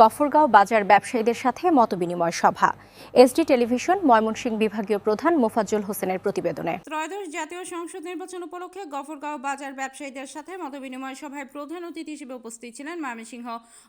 গফরগাঁও বাজার ব্যবসায়ীদের সাথে মতবিনিময় সভা। এসডি টেলিভিশন, ময়মনসিংহ বিভাগীয় প্রধান মোফাজ্জল হোসেনের প্রতিবেদনে। ত্রয়োদশ জাতীয় সংসদ নির্বাচন উপলক্ষে গফরগাঁও বাজার ব্যবসায়ীদের সাথে মতবিনিময় সভায় প্রধান অতিথি হিসেবে উপস্থিত ছিলেন ময়মনসিংহ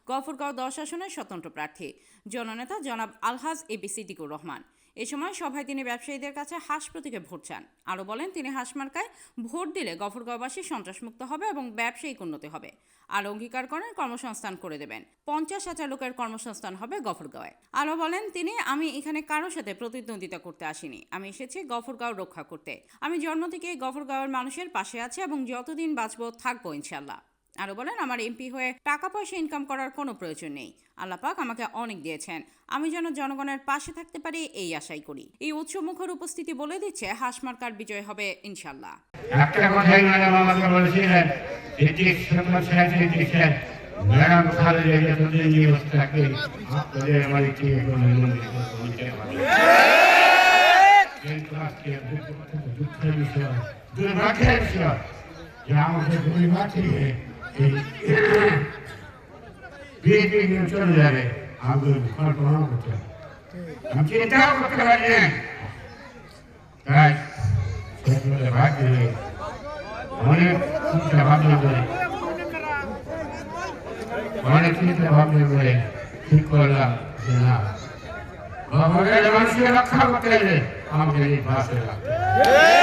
গফরগাঁও দশ আসনের স্বতন্ত্র প্রার্থী। জননেতা জনাব আলহাজ এবিসি দিকুর রহমান। এ সময় সভায় তিনি ব্যবসায়ীদের কাছে হাঁস প্রতীকে ভোট চান। আরও বলেন, তিনি হাঁস মার্কায় ভোট দিলে গফরগাঁওবাসী সন্ত্রাসমুক্ত হবে এবং ব্যবসায়িক উন্নতি হবে। আর অঙ্গীকার করেন, কর্মসংস্থান করে দেবেন। পঞ্চাশ হাজার লোকের কর্মসংস্থান হবে গফরগাঁওয়ে। আরও বলেন, তিনি, আমি এখানে কারোর সাথে প্রতিদ্বন্দ্বিতা করতে আসিনি। আমি এসেছি গফরগাঁও রক্ষা করতে। আমি জন্ম থেকে গফরগাঁওয়ের মানুষের পাশে আছি এবং যতদিন বাঁচব থাকব ইনশাল্লাহ আরও বলেন, আমার এমপি হয়ে টাকা পয়সা ইনকাম করার কোনো প্রয়োজন নেই। আল্লাপাক আমাকে অনেক দিয়েছেন। আমি যেন জনগণের পাশে থাকতে পারি, এই আশাই করি। এই উৎসমুখর উপস্থিতি বলে দিচ্ছে হাসমার্কার বিজয় হবে ইনশাল্লাহ দুর্ভাগ্যের বিষয় যে আমাদের বিএনপি চলে যাবে আমাদের কল্পনা করতে হবে। আমি চিন্তাও করতে পারি না তাই অনেক চিন্তা ভাবনা করে অনেক চিন্তা ভাবনা করে ঠিক করলাম যে না মানুষকে রক্ষা করতে আমাকে এই ভাষা রাখতে হবে।